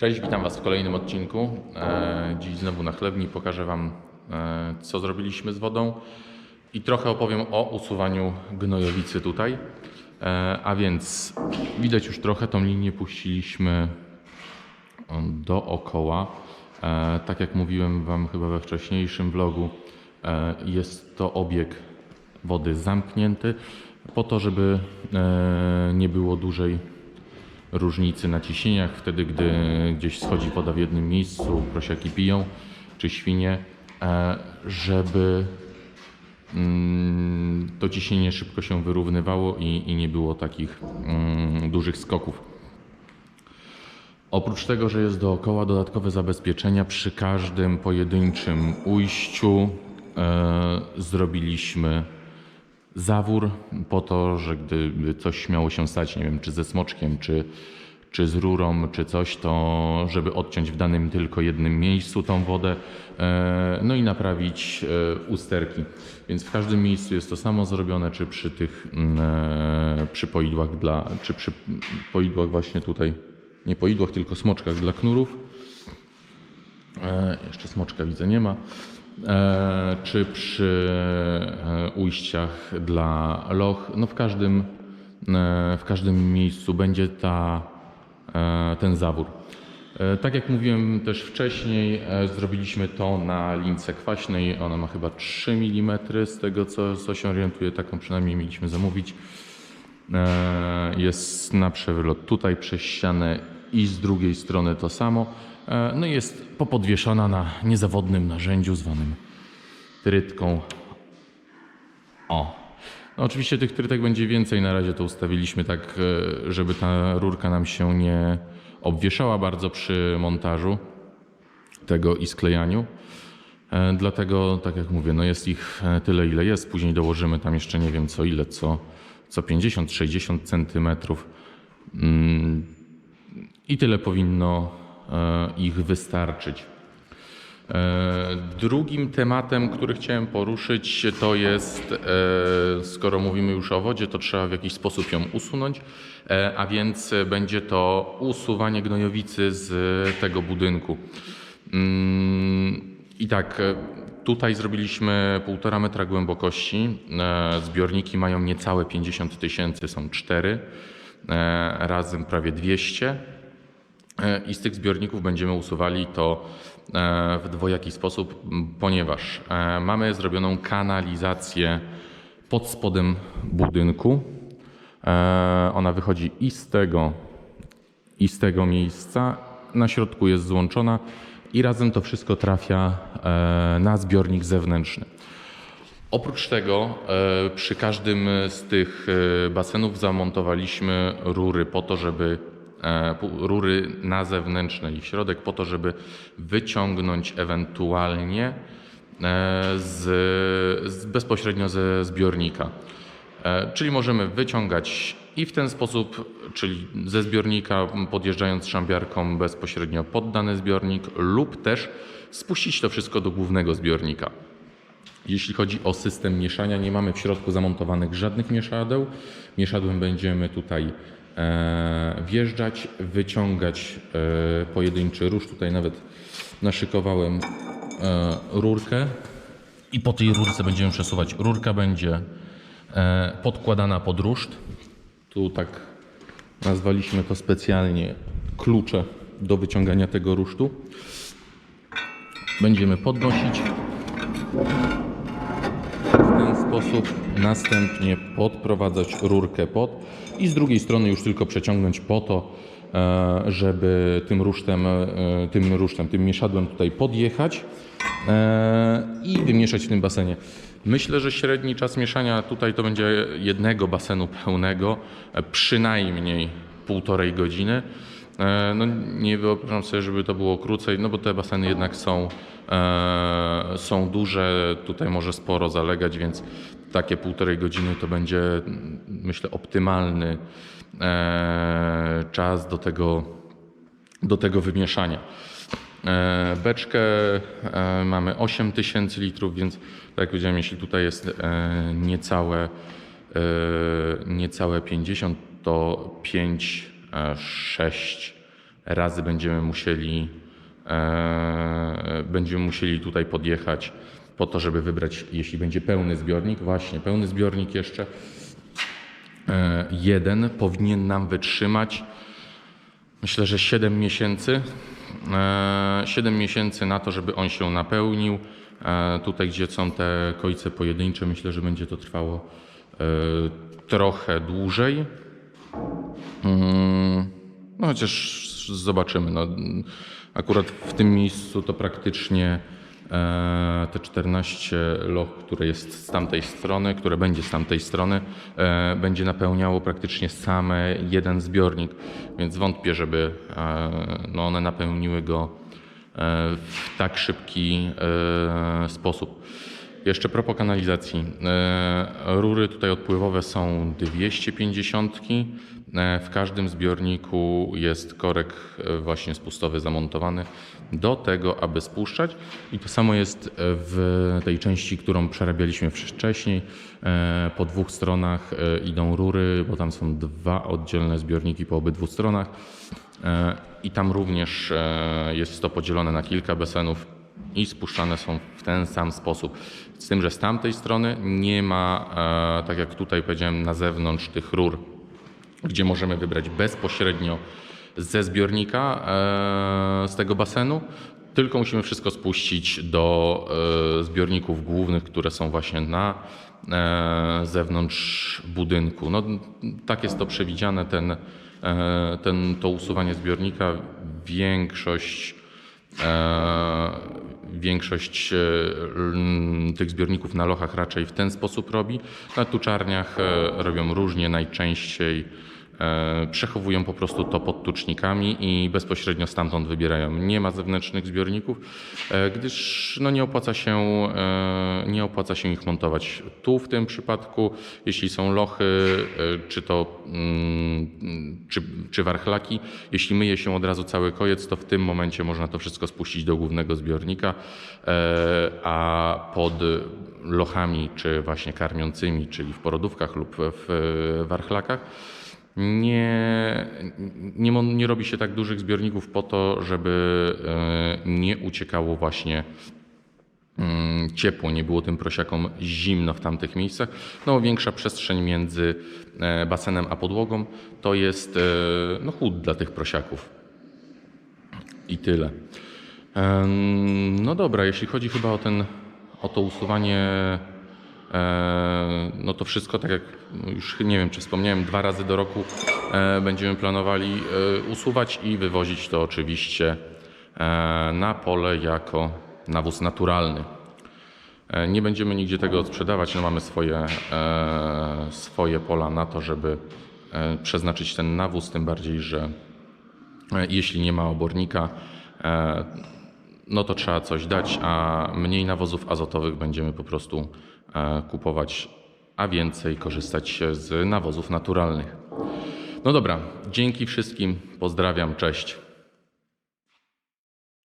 Cześć, witam Was w kolejnym odcinku. E, Dziś znowu na chlebni pokażę Wam, e, co zrobiliśmy z wodą i trochę opowiem o usuwaniu gnojowicy tutaj. E, A więc widać już trochę, tą linię puściliśmy dookoła. Tak jak mówiłem Wam chyba we wcześniejszym vlogu, jest to obieg wody zamknięty po to, żeby nie było dużej różnicy na ciśnieniach, wtedy gdy gdzieś schodzi woda w jednym miejscu, prosiaki piją, czy świnie, e, żeby mm, to ciśnienie szybko się wyrównywało i, i nie było takich mm, dużych skoków. Oprócz tego, że jest dookoła dodatkowe zabezpieczenia, przy każdym pojedynczym ujściu e, zrobiliśmy zawór po to, że gdyby coś miało się stać, nie wiem, czy ze smoczkiem, czy, czy z rurą, czy coś, to żeby odciąć w danym tylko jednym miejscu tą wodę, e, no i naprawić e, usterki. Więc w każdym miejscu jest to samo zrobione, czy przy tych, mm, e, przy poidłach dla, czy przy poidłach właśnie tutaj, nie poidłach, tylko smoczkach dla knurów. Jeszcze smoczka widzę nie ma. E, czy przy e, ujściach dla loch. No w każdym, e, w każdym miejscu będzie ta, ten zawór. Tak jak mówiłem też wcześniej, zrobiliśmy to na lince kwaśnej. Ona ma chyba 3 mm z tego co, co się orientuję, taką przynajmniej mieliśmy zamówić. Jest na przewylot tutaj przez ścianę i z drugiej strony to samo. E, No jest popodwieszona na niezawodnym narzędziu zwanym trytką. O. No oczywiście tych trytek będzie więcej. Na razie to ustawiliśmy tak, e, żeby ta rurka nam się nie obwieszała bardzo przy montażu tego i sklejaniu. E, Dlatego, tak jak mówię, no jest ich tyle, ile jest. Później dołożymy tam jeszcze nie wiem co ile, co, co 50-60 centymetrów. Mm, I tyle powinno e, ich wystarczyć. E, Drugim tematem, który chciałem poruszyć, to jest, e, skoro mówimy już o wodzie, to trzeba w jakiś sposób ją usunąć, a więc będzie to usuwanie gnojowicy z tego budynku. Mm, I tak, tutaj zrobiliśmy 1,5 metra głębokości. Zbiorniki mają niecałe 50 tysięcy, są cztery, razem prawie 200. E, I z tych zbiorników będziemy usuwali to e, w dwojaki sposób, ponieważ e, mamy zrobioną kanalizację pod spodem budynku. Ona wychodzi i z tego, i z tego miejsca. Na środku jest złączona i razem to wszystko trafia na zbiornik zewnętrzny. Oprócz tego przy każdym z tych basenów zamontowaliśmy rury po to, żeby rury na zewnętrzne i w środek po to, żeby wyciągnąć ewentualnie e, z, z bezpośrednio ze zbiornika. E, Czyli możemy wyciągać i w ten sposób, czyli ze zbiornika podjeżdżając szambiarką bezpośrednio pod dany zbiornik lub też spuścić to wszystko do głównego zbiornika. Jeśli chodzi o system mieszania, nie mamy w środku zamontowanych żadnych mieszadeł. Mieszadłem będziemy tutaj e, wjeżdżać, wyciągać e, pojedynczy róż. Tutaj nawet naszykowałem e, rurkę i po tej rurce będziemy przesuwać. Rurka będzie e, podkładana pod ruszt. Tu tak nazwaliśmy to specjalnie klucze do wyciągania tego rusztu. Będziemy podnosić sposób następnie podprowadzać rurkę pod i z drugiej strony już tylko przeciągnąć po to, e, żeby tym rusztem, e, tym rusztem, tym mieszadłem tutaj podjechać e, i wymieszać w tym basenie. Myślę, że średni czas mieszania tutaj to będzie jednego basenu pełnego, przynajmniej półtorej godziny. E, No, nie wyobrażam sobie, żeby to było krócej, no bo te baseny jednak są, e, są duże, tutaj może sporo zalegać, więc takie półtorej godziny to będzie, myślę, optymalny e, czas do tego, do tego wymieszania. Beczkę mamy 8000 litrów, więc tak jak powiedziałem, jeśli tutaj jest niecałe, niecałe 50, to 5, 6 razy będziemy musieli, e, będziemy musieli tutaj podjechać po to, żeby wybrać, jeśli będzie pełny zbiornik, właśnie pełny zbiornik jeszcze, e, jeden powinien nam wytrzymać myślę, że 7 miesięcy. E, 7 miesięcy na to, żeby on się napełnił. E, Tutaj, gdzie są te końce pojedyncze, myślę, że będzie to trwało e, trochę dłużej. Mm, No chociaż zobaczymy. No, akurat w tym miejscu to praktycznie e, te 14 loch, które jest z tamtej strony, które będzie z tamtej strony, e, będzie napełniało praktycznie same jeden zbiornik, więc wątpię, żeby e, no one napełniły go w tak szybki sposób. Jeszcze propos kanalizacji. E, Rury tutaj odpływowe są 250. E, W każdym zbiorniku jest korek e, właśnie spustowy zamontowany do tego, aby spuszczać. I to samo jest w tej części, którą przerabialiśmy wcześniej. Po dwóch stronach idą rury, bo tam są dwa oddzielne zbiorniki po obydwu stronach. I tam również jest to podzielone na kilka basenów i spuszczane są w ten sam sposób. Z tym, że z tamtej strony nie ma, e, tak jak tutaj powiedziałem, na zewnątrz tych rur, gdzie możemy wybrać bezpośrednio ze zbiornika, e, z tego basenu, tylko musimy wszystko spuścić do e, zbiorników głównych, które są właśnie na zewnątrz budynku. No, tak jest to przewidziane, ten, ten, to usuwanie zbiornika. Większość Większość e, tych zbiorników na lochach raczej w ten sposób robi. Na tuczarniach e, robią różnie, najczęściej e, przechowują po prostu to pod tucznikami i bezpośrednio stamtąd wybierają. Nie ma zewnętrznych zbiorników, e, gdyż no, nie, opłaca się, e, nie opłaca się ich montować. Tu w tym przypadku, jeśli są lochy, e, czy to mm, czy, czy warchlaki, jeśli myje się od razu cały kojec, to w tym momencie można to wszystko spuścić do głównego zbiornika, e, a pod lochami, czy właśnie karmiącymi, czyli w porodówkach lub w warchlakach, nie, nie, nie robi się tak dużych zbiorników po to, żeby e, nie uciekało właśnie mm, ciepło, nie było tym prosiakom zimno w tamtych miejscach. No, większa przestrzeń między e, basenem a podłogą to jest e, no, chłód dla tych prosiaków. I tyle. No dobra, jeśli chodzi chyba o, ten, o to usuwanie, no to wszystko, tak jak już nie wiem, czy wspomniałem, dwa razy do roku e, będziemy planowali e, usuwać i wywozić to oczywiście e, na pole jako nawóz naturalny. E, Nie będziemy nigdzie tego odsprzedawać, no mamy swoje, e, swoje pola na to, żeby e, przeznaczyć ten nawóz, tym bardziej, że e, jeśli nie ma obornika, e, no to trzeba coś dać, a mniej nawozów azotowych będziemy po prostu e, kupować, a więcej korzystać z nawozów naturalnych. No dobra, dzięki wszystkim, pozdrawiam, cześć.